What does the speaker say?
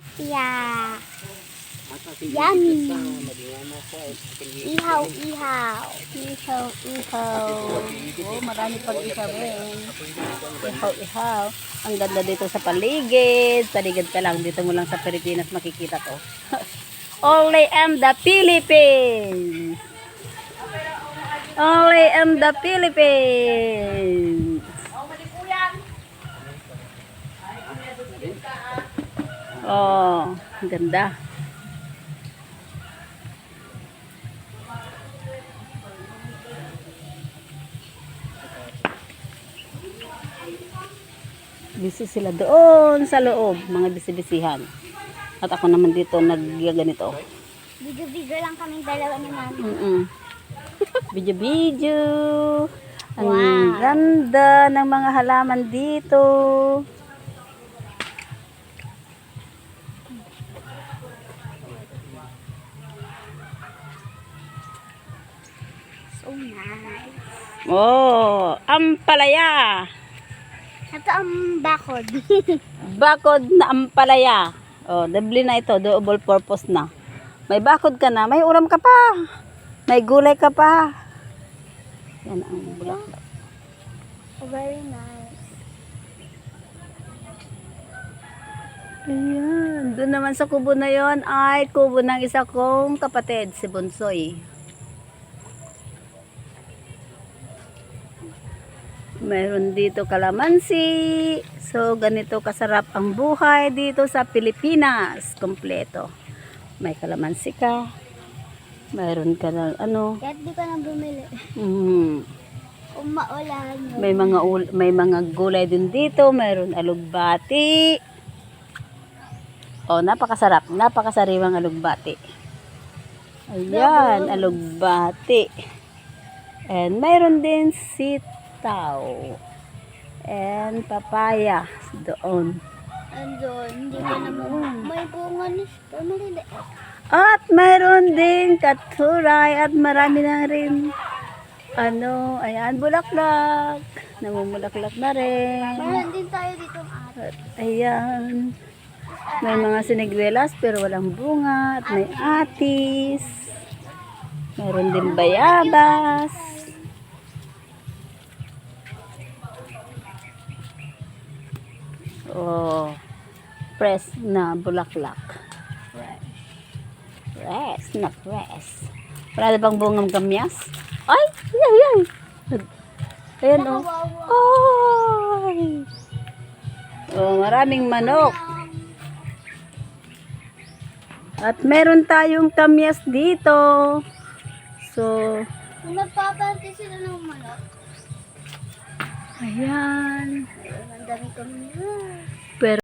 Tilapia. Yummy. Ihaw, ihaw. Ihaw, ihaw. Oh, marami pag ihawin. Ihaw, ihaw. Ang ganda dito sa paligid. Paligid ka lang. Dito mo lang sa Pilipinas makikita to. Only am the Philippines. Only am the Philippines. Oh, ang ganda. Busy sila doon sa loob, mga bisibisihan. At ako naman dito naggaganito. Video-video lang kaming dalawa ni Mami. Mm-mm. Video-video. Ang Wow. ganda ng mga halaman dito. So nice. Oh, ampalaya. Ito ang bakod. Bakod na ampalaya. Oh, doble na ito, double purpose na. May bakod ka na, may ulam ka pa. May gulay ka pa. Yan ang bulaklak. Very nice. Ayan. Doon naman sa kubo na yon ay kubo ng isa kong kapatid, si Bonsoy. Mayroon dito kalamansi. So, ganito kasarap ang buhay dito sa Pilipinas. Kompleto. May kalamansi ka. Mayroon ka ng ano. Kahit di ka na bumili. mm, Kung maulan. may mga ul- may mga gulay din dito, mayroon alugbati. Oh, napakasarap, napakasariwang alugbati. Ayan, alugbati. And mayroon din sitaw. And papaya doon. Andun, hindi ka na mo. May bunga ni pero maliliit. At mayroon din katuray at marami na rin ano, ayan, bulaklak. Namumulaklak na rin. Meron din tayo dito. At ayan. May mga sinigwelas pero walang bunga at may atis. Meron din bayabas. Oh, press na bulaklak. Fresh. Fresh na fresh. Wala na bang bungang kamyas? Ay, ay, ay. Ayan oh. Kawawa. Ay! Oh, maraming manok. At meron tayong kamyas dito. So, nagpapanti sila ng manok. Ayan. Ang dami kami.